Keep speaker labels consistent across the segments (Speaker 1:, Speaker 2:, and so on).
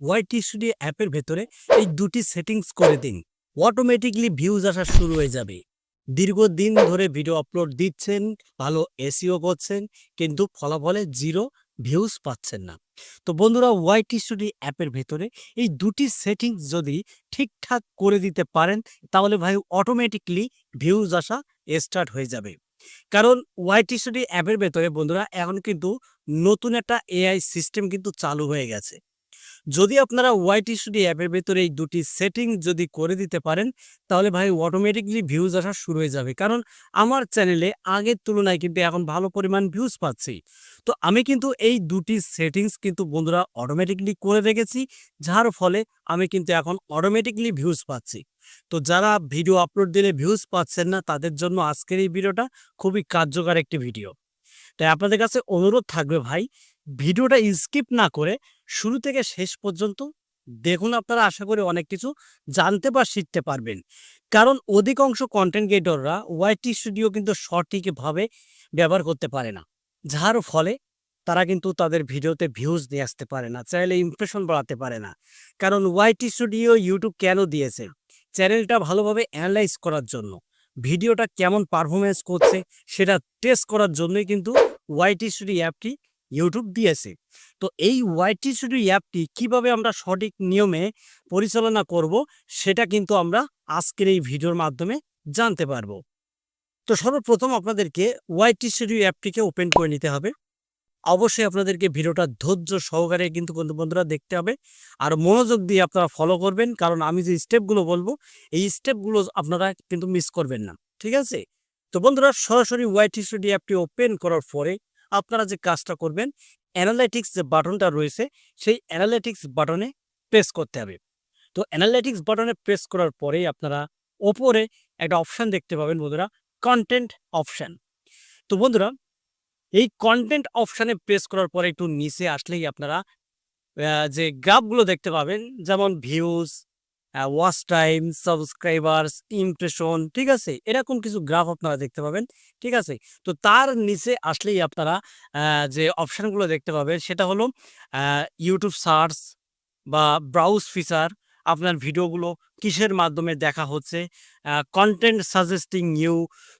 Speaker 1: YT studio অ্যাপের ভেতরে এই দুটি সেটিংস করে দিন। অটোমেটিকলি ভিউজ আসা শুরু হয়ে যাবে। দীর্ঘদিন ধরে ভিডিও আপলোড দিচ্ছেন, ভালো এসিও করছেন, কিন্তু ফলাফলে জিরো ভিউজ পাচ্ছেন না। তো বন্ধুরা ওয়াইটি স্টুডিও অ্যাপের ভেতরে এই দুটি সেটিংস যদি ঠিকঠাক করে দিতে পারেন, তাহলে ভাই অটোমেটিকলি ভিউজ আসা স্টার্ট হয়ে যাবে। কারণ ওয়াইটি স্টুডিও অ্যাপের ভেতরে বন্ধুরা, এখন কিন্তু নতুন একটা এআই সিস্টেম কিন্তু চালু হয়ে গেছে। যদি আপনারা ওয়াইটি স্টুডিও অ্যাপের ভেতরে এই দুটি সেটিং যদি করে দিতে পারেন, তাহলে ভাই অটোমেটিকলি ভিউজ আসা শুরু হয়ে যাবে। কারণ আমার চ্যানেলে আগের তুলনায় কিন্তু এখন ভালো পরিমাণ ভিউজ পাচ্ছি। তো আমি কিন্তু এই দুটি সেটিংস কিন্তু বন্ধুরা অটোমেটিকলি করে রেখেছি, যার ফলে আমি কিন্তু এখন অটোমেটিকলি ভিউজ পাচ্ছি। তো যারা ভিডিও আপলোড দিলে ভিউজ পাচ্ছেন না, তাদের জন্য আজকের এই ভিডিওটা খুবই কার্যকর একটি ভিডিও তাই আপনাদের কাছে অনুরোধ থাকবে ভাই ভিডিওটা স্কিপ না করে শুরু থেকে শেষ পর্যন্ত দেখুন আপনারা আশা করি অনেক কিছু জানতে বা শিখতে পারবেন। কারণ অধিকাংশ কন্টেন্ট ক্রিয়েটররা ওয়াইটি স্টুডিও কিন্তু সঠিকভাবে ব্যবহার করতে পারে না। যার ফলে তারা কিন্তু তাদের ভিডিওতে ভিউজ নিয়ে আসতে পারে না, চাইলে ইমপ্রেশন বাড়াতে পারে না। কারণ ওয়াইটি স্টুডিও ইউটিউব কেন দিয়েছে? চ্যানেলটা ভালোভাবে অ্যানালাইজ করার জন্য। ভিডিওটা কেমন পারফরমেন্স করছে সেটা টেস্ট করার জন্যই কিন্তু ওয়াইটি স্টুডিও অ্যাপটি ইউটিউব দিয়েছে। তো এই ওয়াইটি স্টুডিও অ্যাপটি কীভাবে আমরা সঠিক নিয়মে পরিচালনা করব, সেটা কিন্তু আমরা আজকের এই ভিডিওর মাধ্যমে জানতে পারব। তো সর্বপ্রথম আপনাদেরকে ওয়াইটি স্টুডিও অ্যাপটিকে ওপেন করে নিতে হবে। অবশ্যই আপনাদেরকে ভিডিওটা ধৈর্য সহকারে কিন্তু বন্ধু বন্ধুরা দেখতে হবে। আর মনোযোগ দিয়ে আপনারা ফলো করবেন, কারণ আমি যে স্টেপগুলো বলব, এই স্টেপগুলো আপনারা কিন্তু মিস করবেন না। ঠিক আছে? তো বন্ধুরা, সরাসরি ওয়াইটি স্টুডিও অ্যাপটি ওপেন করার পরে আপনারা যে কাজটা করবেন অ্যানালাইটিক্স যে বাটনটা রয়েছে, সেই অ্যানালাইটিক্স বাটনে প্রেস করতে হবে। তো অ্যানালাইটিক্স বাটনে প্রেস করার পরেই আপনারা ওপরে একটা অপশান দেখতে পাবেন বন্ধুরা কন্টেন্ট অপশান তো বন্ধুরা, এই কন্টেন্ট অপশানে প্রেস করার পরে একটু নিচে আসলেই আপনারা যে গ্রাফগুলো দেখতে পাবেন, যেমন views watch time subscribers impression ঠিক আছে? এরকম কিছু গ্রাফ আপনারা দেখতে পাবেন, ঠিক আছে? তো তার নিচে আসলেই আপনারা যে অপশানগুলো দেখতে পাবেন, সেটা হলো ইউটিউব সার্চ বা ব্রাউজ ফিচার আপনার ভিডিওগুলো কিসের মাধ্যমে দেখা হচ্ছে কন্টেন্ট সাজেস্টিং ইউ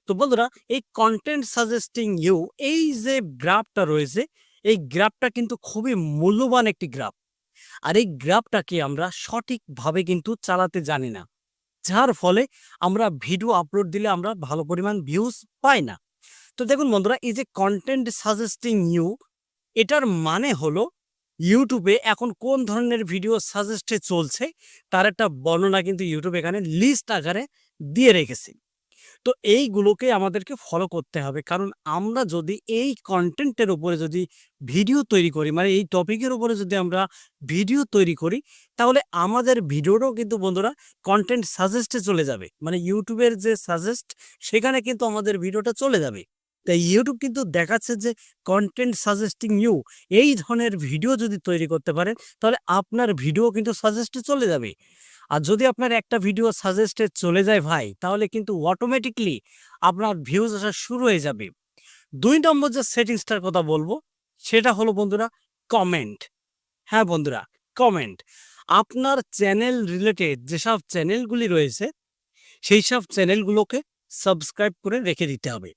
Speaker 1: তো বন্ধুরা, এই কন্টেন্ট সাজেস্টিং ইউ এই যে গ্রাফটা রয়েছে, এই গ্রাফটা কিন্তু খুবই মূল্যবান একটি গ্রাফ আর এই গ্রাফটাকে আমরা সঠিকভাবে কিন্তু চালাতে জানি না। যার ফলে আমরা ভিডিও আপলোড দিলে আমরা ভালো পরিমাণ ভিউজ পাই না। তো দেখুন বন্ধুরা, এই যে কন্টেন্ট সাজেস্টিং ইউ এটার মানে হলো ইউটিউবে এখন কোন ধরনের ভিডিও সাজেস্টে চলছে, তার একটা বর্ণনা কিন্তু ইউটিউব এখানে লিস্ট আকারে দিয়ে রেখেছে। তো এইগুলোকে আমাদেরকে ফলো করতে হবে। কারণ আমরা যদি এই কন্টেন্টের উপরে যদি ভিডিও তৈরি করি মানে এই টপিকের উপরে যদি আমরা ভিডিও তৈরি করি, তাহলে আমাদের ভিডিওটাও কিন্তু বন্ধুরা কন্টেন্ট সাজেস্টে চলে যাবে। মানে ইউটিউবের যে সাজেস্ট সেখানে কিন্তু আমাদের ভিডিওটা চলে যাবে। তাই ইউটিউব কিন্তু দেখাচ্ছে যে কন্টেন্ট সাজেস্টিং ইউ এই ধরনের ভিডিও যদি তৈরি করতে পারেন তাহলে আপনার ভিডিও কিন্তু সাজেস্টে চলে যাবে। আর যদি আপনার একটা ভিডিও সাজেস্টে চলে যায় ভাই, তাহলে কিন্তু অটোমেটিকলি আপনার ভিউজ আসা শুরু হয়ে যাবে। দুই নম্বর যে সেটিংসটার কথা বলব, সেটা হলো বন্ধুরা কমেন্ট হ্যাঁ বন্ধুরা কমেন্ট আপনার চ্যানেল রিলেটেড যেসব চ্যানেলগুলি রয়েছে, সেই সব চ্যানেলগুলোকে সাবস্ক্রাইব করে রেখে দিতে হবে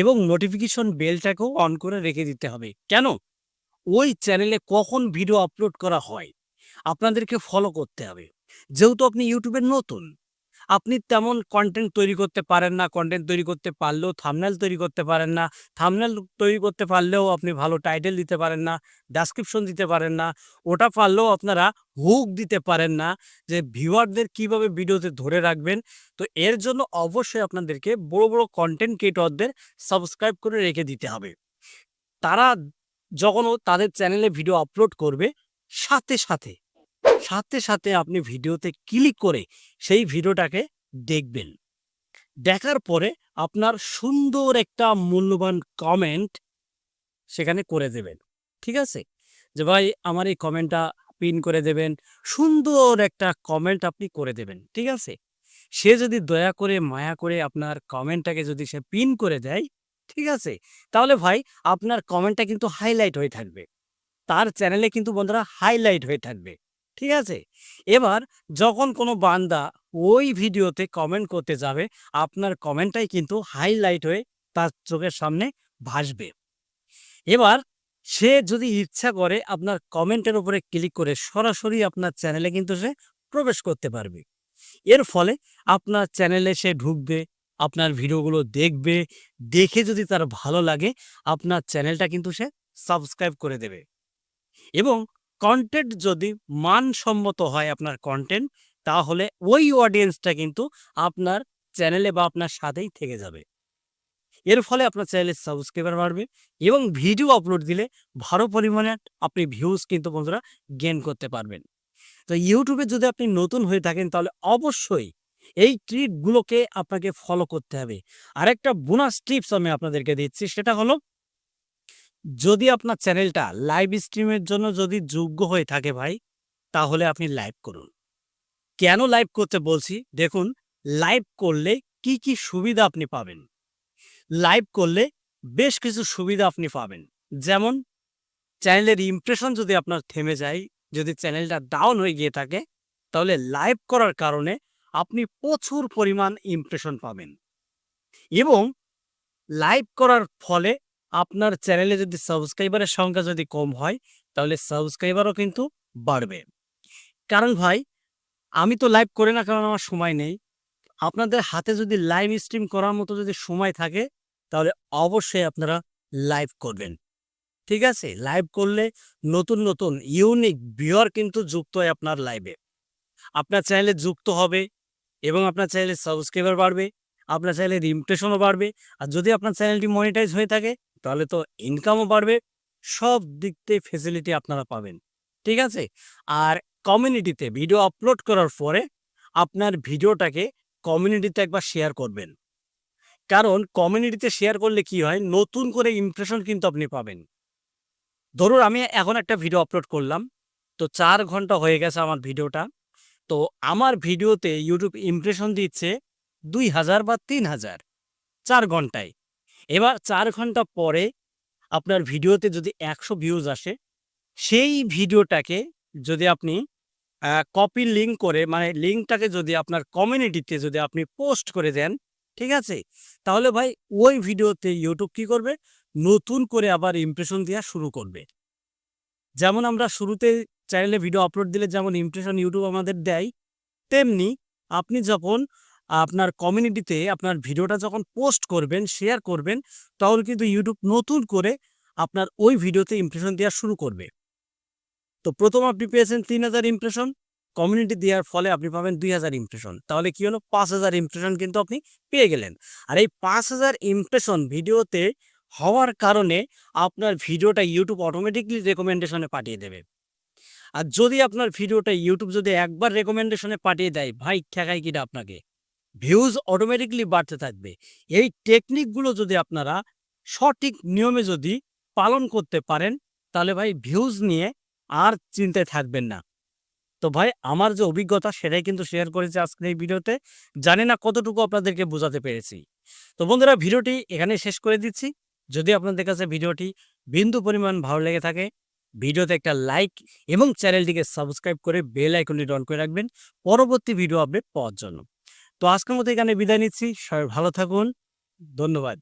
Speaker 1: এবং নোটিফিকেশন বেলটাকেও অন করে রেখে দিতে হবে। কেন? ওই চ্যানেলে কখন ভিডিও আপলোড করা হয়, আপনাদেরকে ফলো করতে হবে। যেহেতু আপনি ইউটিউবে নতুন, আপনি তেমন কন্টেন্ট তৈরি করতে পারেন না কন্টেন্ট তৈরি করতে পারলেও থামনেল তৈরি করতে পারেন না থামনেল তৈরি করতে পারলেও আপনি ভালো টাইটেল দিতে পারেন না ডেসক্রিপশন দিতে পারেন না, ওটা পারলেও আপনারা হুক দিতে পারেন না, যে ভিউয়ারদের কীভাবে ভিডিওতে ধরে রাখবেন। তো এর জন্য অবশ্যই আপনাদেরকে বড় বড় কন্টেন্ট ক্রিয়েটরদের সাবস্ক্রাইব করে রেখে দিতে হবে। তারা যখন তাদের চ্যানেলে ভিডিও আপলোড করবে, সাথে সাথে সাথে সাথে আপনি ভিডিওতে ক্লিক করে সেই ভিডিওটাকে দেখবেন। দেখার পরে আপনার সুন্দর একটা মূল্যবান কমেন্ট সেখানে করে দেবেন। ঠিক আছে? যে ভাই, আমার এই কমেন্টটা পিন করে দেবেন। সুন্দর একটা কমেন্ট আপনি করে দেবেন। ঠিক আছে? সে যদি দয়া করে, মায়া করে আপনার কমেন্টটাকে যদি সে পিন করে দেয়, ঠিক আছে? তাহলে ভাই, আপনার কমেন্টটা কিন্তু হাইলাইট হয়ে থাকবে। তার চ্যানেলে কিন্তু বন্ধুরা হাইলাইট হয়ে থাকবে। ঠিক আছে? এবার যখন কোনো বান্দা ওই ভিডিওতে কমেন্ট করতে যাবে, আপনার কমেন্টটাই কিন্তু হাইলাইট হয়ে তার চোখের সামনে ভাসবে। এবার সে যদি ইচ্ছা করে আপনার কমেন্টের উপরে ক্লিক করে সরাসরি আপনার চ্যানেলে কিন্তু সে প্রবেশ করতে পারবে। এর ফলে আপনার চ্যানেলে সে ঢুকবে, আপনার ভিডিওগুলো দেখবে, দেখে যদি তার ভালো লাগে, আপনার চ্যানেলটা কিন্তু সে সাবস্ক্রাইব করে দেবে। এবং কন্টেন্ট যদি মানসম্মত হয় আপনার কন্টেন্ট তাহলে ওই অডিয়েন্সটা কিন্তু আপনার চ্যানেলে বা আপনার সাথেই থেকে যাবে। এর ফলে আপনার চ্যানেলের সাবস্ক্রাইবার বাড়বে এবং ভিডিও আপলোড দিলে ভালো পরিমাণে আপনি ভিউজ কিন্তু বন্ধুরা গেন করতে পারবেন। তো ইউটিউবে যদি আপনি নতুন হয়ে থাকেন, তাহলে অবশ্যই এই ট্রিকগুলোকে আপনাকে ফলো করতে হবে। আরেকটা বোনাস টিপস আমি আপনাদেরকে দিচ্ছি, সেটা হলো যদি আপনার চ্যানেলটা লাইভ স্ট্রিমের জন্য যদি যোগ্য হয়ে থাকে ভাই, তাহলে আপনি লাইভ করুন। কেন লাইভ করতে বলছি? দেখুন, লাইভ করলে কি কি সুবিধা আপনি পাবেন। লাইভ করলে বেশ কিছু সুবিধা আপনি পাবেন। যেমন, চ্যানেলের ইমপ্রেশন যদি আপনার থেমে যায়, যদি চ্যানেলটা ডাউন হয়ে গিয়ে থাকে, তাহলে লাইভ করার কারণে আপনি প্রচুর পরিমাণ ইমপ্রেশন পাবেন। এবং, লাইভ করার ফলে আপনার চ্যানেলে যদি সাবস্ক্রাইবারের সংখ্যা যদি কম হয়, তাহলে সাবস্ক্রাইবারও কিন্তু বাড়বে। কারণ ভাই, আমি তো লাইভ করি না কারণ আমার সময় নেই। আপনাদের হাতে যদি লাইভ স্ট্রিম করার মতো যদি সময় থাকে, তাহলে অবশ্যই আপনারা লাইভ করবেন। ঠিক আছে? লাইভ করলে নতুন নতুন ইউনিক ভিউয়ার কিন্তু যুক্ত হয় আপনার লাইভে আপনার চ্যানেলে যুক্ত হবে এবং আপনার চ্যানেলের সাবস্ক্রাইবার বাড়বে, আপনার চ্যানেলের ইমপ্রেশনও বাড়বে। আর যদি আপনার চ্যানেলটি মনিটাইজ হয়ে থাকে তাহলে তো ইনকামও বাড়বে, সব দিক থেকে ফেসিলিটি আপনারা পাবেন। ঠিক আছে? আর কমিউনিটিতে ভিডিও আপলোড করার পরে আপনার ভিডিওটাকে কমিউনিটিতে একবার শেয়ার করবেন। কারণ কমিউনিটিতে শেয়ার করলে কি হয়? নতুন করে ইমপ্রেশন কিন্তু আপনি পাবেন। ধরুন আমি এখন একটা ভিডিও আপলোড করলাম, তো চার ঘণ্টা হয়ে গেছে আমার ভিডিওটা তো আমার ভিডিওতে ইউটিউব ইমপ্রেশন দিচ্ছে দুই হাজার বা তিন হাজার চার ঘন্টায়। এবার চার ঘণ্টা পরে আপনার ভিডিওতে যদি একশো ভিউজ আসে, সেই ভিডিওটাকে যদি আপনি কপি লিঙ্ক করে মানে লিঙ্কটাকে যদি আপনার কমিউনিটিতে যদি আপনি পোস্ট করে দেন, ঠিক আছে? তাহলে ভাই ওই ভিডিওতে ইউটিউব কি করবে? নতুন করে আবার ইমপ্রেশন দেওয়া শুরু করবে। যেমন আমরা শুরুতে চ্যানেলে ভিডিও আপলোড দিলে যেমন ইমপ্রেশন ইউটিউব আমাদের দেয়, তেমনি আপনি যখন আপনার কমিউনিটিতে আপনার ভিডিওটা যখন পোস্ট করবেন শেয়ার করবেন তখন কিন্তু ইউটিউব নতুন করে আপনার ওই ভিডিওতে ইমপ্রেশন দেওয়া শুরু করবে। তো প্রথম আপনি পেয়েছেন তিন হাজার ইমপ্রেশন কমিউনিটি দেওয়ার ফলে আপনি পাবেন দুই হাজার ইমপ্রেশন তাহলে কি হলো? পাঁচ হাজার ইমপ্রেশন কিন্তু আপনি পেয়ে গেলেন। আর এই পাঁচ হাজার ইমপ্রেশন ভিডিওতে হওয়ার কারণে আপনার ভিডিওটা ইউটিউব অটোমেটিকলি রেকমেন্ডেশনে পাঠিয়ে দেবে। আর যদি আপনার ভিডিওটা ইউটিউব যদি একবার রেকমেন্ডেশনে পাঠিয়ে দেয়, ভাই ঠেকাই কিনা আপনাকে? ভিউজ অটোমেটিকলি বাড়তে থাকবে। এই টেকনিকগুলো যদি আপনারা সঠিক নিয়মে যদি পালন করতে পারেন, তাহলে ভাই ভিউজ নিয়ে আর চিন্তায় থাকবেন না। তো ভাই, আমার যে অভিজ্ঞতা, সেটাই কিন্তু শেয়ার করেছি আজকের এই ভিডিওতে। জানি না কতটুকু আপনাদেরকে বোঝাতে পেরেছি। তো বন্ধুরা, ভিডিওটি এখানে শেষ করে দিচ্ছি। যদি আপনাদের কাছে ভিডিওটি বিন্দু পরিমাণ ভালো লেগে থাকে, ভিডিওতে একটা লাইক এবং চ্যানেলটিকে সাবস্ক্রাইব করে বেল আইকনটি অন করে রাখবেন। পরবর্তী ভিডিও আপডেট পাওয়ার জন্য। তো আজকের মতো এখানে বিদায় নিচ্ছি। সবাই ভালো থাকুন। ধন্যবাদ।